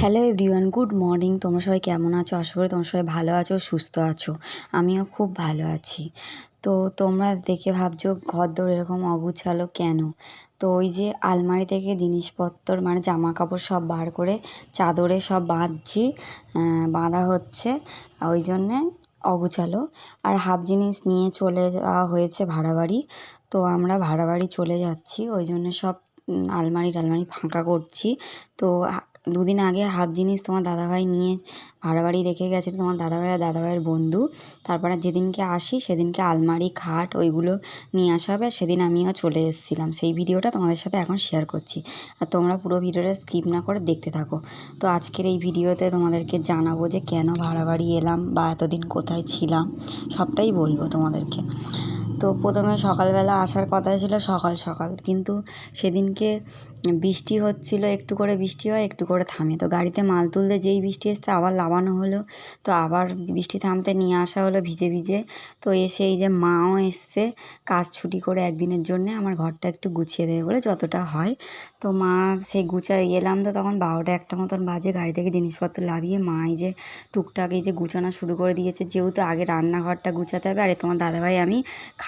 Hello everyone good morning তোমরা সবাই কেমন আছো? আশা করি তোমরা সবাই ভালো আছো, সুস্থ আছো। আমিও খুব ভালো আছি। তো তোমরা দেখে ভাবছ ঘর দৌড় এরকম অগুছালো কেন? তো ওই যে আলমারি থেকে জিনিসপত্র মানে জামা কাপড় সব বার করে চাদরে সব বাঁধছি বাঁধা হচ্ছে, ওই জন্যে অগুছালো। আর হাফ জিনিস নিয়ে চলে যাওয়া হয়েছে ভাড়া বাড়ি তো আমরা ভাড়া বাড়ি চলে যাচ্ছি, ওই জন্য সব আলমারি টালমারি ফাঁকা করছি। তো দুদিন আগে হাফ জিনিস তোমার দাদাভাই নিয়ে ভাড়া বাড়ি রেখে গেছিল, তোমার দাদাভাই আর দাদাভাইয়ের বন্ধু। তারপরে যেদিনকে আসি সেদিনকে আলমারি, খাট ওইগুলো নিয়ে আসা হবে। সেদিন আমিও চলে এসেছিলাম। সেই ভিডিওটা তোমাদের সাথে এখন শেয়ার করছি। আর তোমরা পুরো ভিডিওটা স্কিপ না করে দেখতে থাকো। তো আজকের এই ভিডিওতে তোমাদেরকে জানাব যে কেন ভাড়া বাড়ি এলাম বা এতদিন কোথায় ছিলাম, সবটাই বলব তোমাদেরকে। তো প্রথমে সকালবেলা আসার কথা ছিল সকাল সকাল। কিন্তু সেদিনকে বৃষ্টি হচ্ছিল, একটু করে বৃষ্টি হয়, একটু করে থামে। তো গাড়িতে মাল তুলতে যেই বৃষ্টি এসছে আবার লাবানো হলো, তো আবার বৃষ্টি থামতে নিয়ে আসা হলো ভিজে ভিজে। তো এসে এই যে মাও এসছে কাজ ছুটি করে একদিনের জন্যে, আমার ঘরটা একটু গুছিয়ে দেবে বলে যতটা হয়। তো মা সেই গুছাই এলাম তো তখন বারোটা একটা মতন বাজে, গাড়ি থেকে জিনিসপত্র লাভিয়ে মা এই যে টুকটাক এই যে গুছানো শুরু করে দিয়েছে। যেহেতু আগে রান্নাঘরটা গুছাতে হবে, আর তোমার দাদাভাই আমি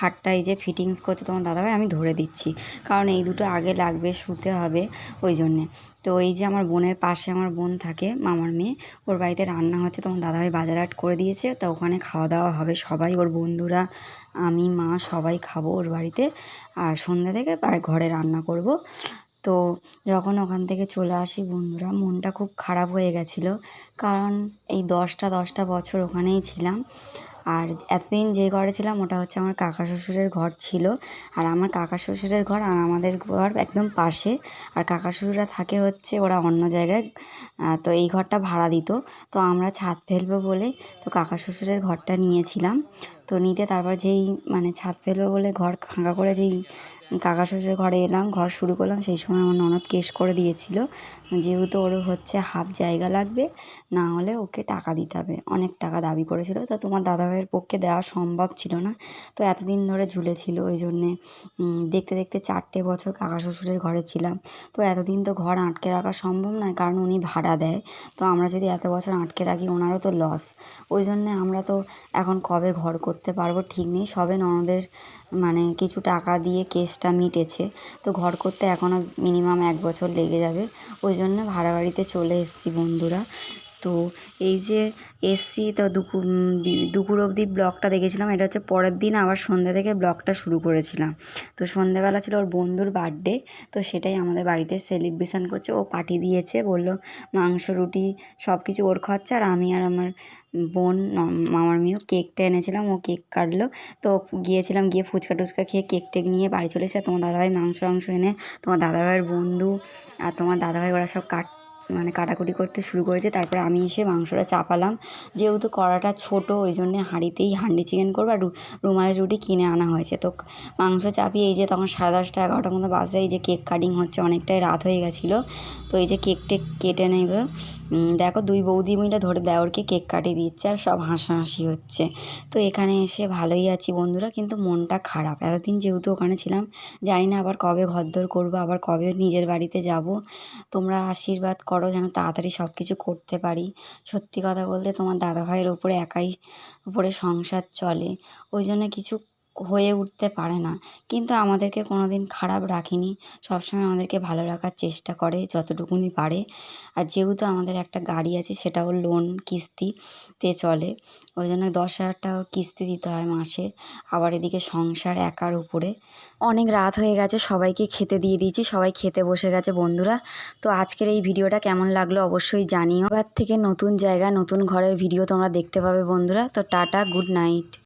খাটটা এই যে ফিটিংস করছে তোমার দাদাভাই, আমি ধরে দিচ্ছি। কারণ এই দুটো আগে লাগবে, শুতে হবে ওই জন্যে। তো এই যে আমার বোনের পাশে আমার বোন থাকে, মামার মেয়ে, ওর বাড়িতে রান্না হচ্ছে, তোমার দাদাভাই বাজার হাট করে দিয়েছে। তো ওখানে খাওয়া দাওয়া হবে সবাই, ওর বন্ধুরা, আমি, মা, সবাই খাব ওর বাড়িতে। আর সন্ধ্যা থেকে ঘরে রান্না করব। তো যখন ওখান থেকে চলে আসি বন্ধুরা, মনটা খুব খারাপ হয়ে গেছিল। কারণ এই দশটা দশটা বছর ওখানেই ছিলাম। আর এতদিন যে ঘরে ছিলাম, ওটা হচ্ছে আমার কাকা শ্বশুরের ঘর ছিল। আর আমার কাকা শ্বশুরের ঘর আর আমাদের ঘর একদম পাশে। আর কাকা শ্বশুরা থাকে হচ্ছে ওরা অন্য জায়গায় তো এই ঘরটা ভাড়া দিত। তো আমরা ছাদ ফেলব বলে তো কাকা শ্বশুরের ঘরটা নিয়েছিলাম। তো নিতে তারপর যেই মানে ছাদ ফেলব বলে ঘর ফাঁকা করে যেই কাকা শ্বশুরের ঘরে এলাম, ঘর শুরু করলাম। সেই সময় আমার ননদ কেস করে দিয়েছিল। যেহেতু ওর হচ্ছে হাফ জায়গা লাগবে, না হলে ওকে টাকা দিতে হবে। অনেক টাকা দাবি করেছিল। তো তোমার দাদাভাইয়ের পক্ষে দেওয়া সম্ভব ছিল না। তো এতদিন ধরে ঝুলেছিল। ওই জন্যে দেখতে দেখতে চারটে বছর কাকা শ্বশুরের ঘরে ছিলাম। তো এতদিন তো ঘর আটকে রাখা সম্ভব নয়, কারণ উনি ভাড়া দেয়। তো আমরা যদি এত বছর আটকে রাখি, ওনারও তো লস ওই জন্যে আমরা তো এখন কবে ঘর করতে পারব ঠিক নেই। সবে ননদের মানে কিছু টাকা দিয়ে কেসটা মিটেছে। তো ঘর করতে এখনও মিনিমাম এক বছর লেগে যাবে। ওই জন্য ভাড়া বাড়িতে চলে এসেছি বন্ধুরা। তো এই যে এসছি, তো দুপুর দুপুর অবধি ব্লগটা দেখেছিলাম। এটা হচ্ছে পরের দিন আবার সন্ধ্যা থেকে ব্লগটা শুরু করেছিলাম। তো সন্ধ্যাবেলা ছিল ওর বন্ধুর বার্থডে তো সেটাই আমাদের বাড়িতে সেলিব্রেশান করছে। ও পার্টি দিয়েছে, বলল মাংস, রুটি সব কিছু ওর খরচা আর আমি আর আমার বোন মামার মেয়েও কেকটা এনেছিলাম, ও কেক কাটলো। তো গিয়েছিলাম, গিয়ে ফুচকা টুচকা খেয়ে কেক টেক নিয়ে বাড়ি চলে এসে তোমার দাদাভাই মাংস টাংস এনে তোমার দাদাভাইয়ের বন্ধু আর তোমার দাদাভাই, ওরা সব কাট মানে কাটাকুটি করতে শুরু করেছে। তারপরে আমি এসে মাংসটা চাপালাম। যেহেতু কড়াটা ছোটো ওই জন্যে হাঁড়িতেই হান্ডি চিকেন করব আর রুমালি রুটি কিনে আনা হয়েছে। তো মাংস চাপিয়ে এই যে তখন সাড়ে দশটা এগারোটার মতো বাজে। এই যে কেক কাটিং হচ্ছে, অনেকটাই রাত হয়ে গেছিল। তো এই যে কেক টেক কেটে নেবে। দেখো দুই বৌদি মিলে ধরে দেওরকে কেক কাটিয়ে দিচ্ছে আর সব হাসাহাসি হচ্ছে। তো এখানে এসে ভালোই আছি বন্ধুরা, কিন্তু মনটা খারাপ। এতদিন যেহেতু ওখানে ছিলাম, জানি না আবার কবে ঘরদোর করব, আবার কবে নিজের বাড়িতে যাব। তোমরা আশীর্বাদ করো। যেন তাড়াতাড়ি সব কিছু করতে পারি। সত্যি কথা বলতে তোমার দাদাভাইয়ের ওপরে একাই উপরে সংসার চলে। ওই জন্য কিছু হয়ে উঠতে পারে না। কিন্তু আমাদেরকে কোনো দিন খারাপ রাখেনি। সব সময় আমাদেরকে ভালো রাখার চেষ্টা করে যতটুকুনি পারে। আর যেহেতু আমাদের একটা গাড়ি আছে, সেটাও লোন কিস্তিতে চলে। ওই জন্য দশ হাজার টাকা কিস্তি দিতে হয় মাসে। আবার এদিকে সংসার একার উপরে। অনেক রাত হয়ে গেছে, সবাইকে খেতে দিয়ে দিয়েছি। সবাই খেতে বসে গেছে বন্ধুরা। তো আজকের এই ভিডিওটা কেমন লাগল অবশ্যই জানিও। এবার থেকে নতুন জায়গা নতুন ঘরের ভিডিও তোমরা দেখতে পাবে বন্ধুরা। তো টাটা গুড নাইট